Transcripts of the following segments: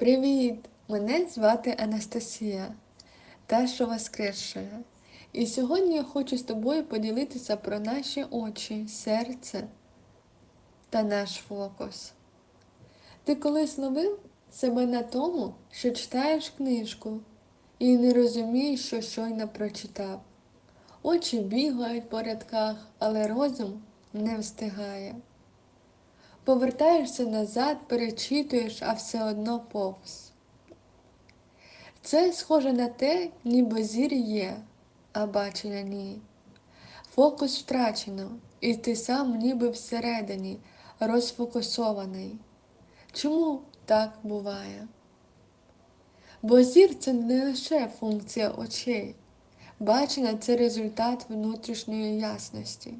Привіт! Мене звати Анастасія, та що воскресшая. І сьогодні я хочу з тобою поділитися про наші очі, серце та наш фокус. Ти колись ловив себе на тому, що читаєш книжку і не розумієш, що щойно прочитав. Очі бігають по рядках, але розум не встигає. Повертаєшся назад, перечитуєш, а все одно повз. Це схоже на те, ніби зір є, а бачення ні. Фокус втрачено, і ти сам ніби всередині, розфокусований. Чому так буває? Бо зір це не лише функція очей, бачення це результат внутрішньої ясності.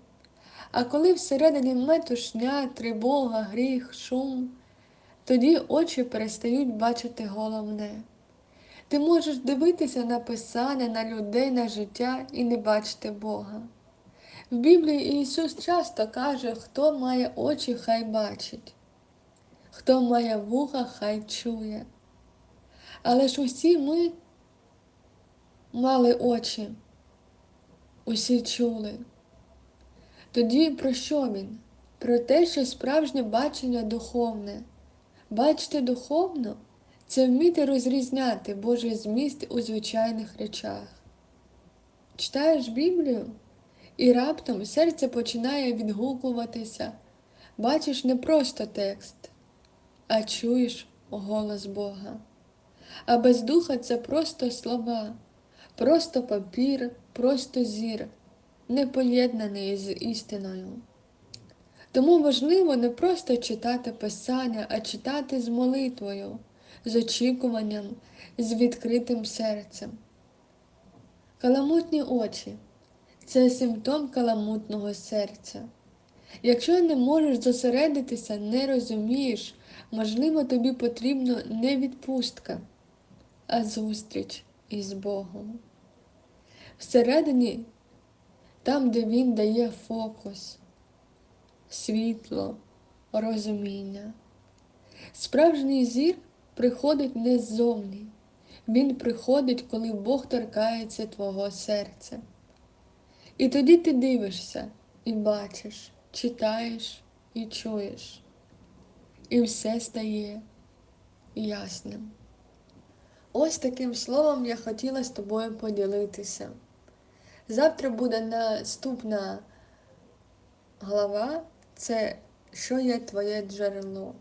А коли всередині метушня, тривога, гріх, шум, тоді очі перестають бачити головне. Ти можеш дивитися на писання, на людей, на життя і не бачити Бога. В Біблії Ісус часто каже, хто має очі, хай бачить, хто має вуха, хай чує. Але ж усі ми мали очі, усі чули. Тоді про що він? Про те, що справжнє бачення духовне. Бачити духовно це вміти розрізняти Божий зміст у звичайних речах. Читаєш Біблію, і раптом серце починає відгукуватися. Бачиш не просто текст, а чуєш голос Бога. А без духа це просто слова, просто папір, просто зір не поєднаний з істиною. Тому важливо не просто читати Писання, а читати з молитвою, з очікуванням, з відкритим серцем. Каламутні очі це симптом каламутного серця. Якщо не можеш зосередитися, не розумієш, можливо, тобі потрібно не відпустка, а зустріч із Богом. Всередині там, де він дає фокус, світло, розуміння. Справжній зір приходить не ззовні, він приходить, коли Бог торкається твого серця. І тоді ти дивишся і бачиш, читаєш і чуєш, і все стає ясним. Ось таким словом я хотіла з тобою поділитися. Завтра буде наступна глава це що є твоє джерело.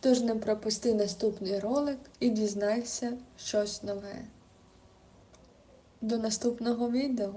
Тож не пропусти наступний ролик і дізнайся щось нове. До наступного відео!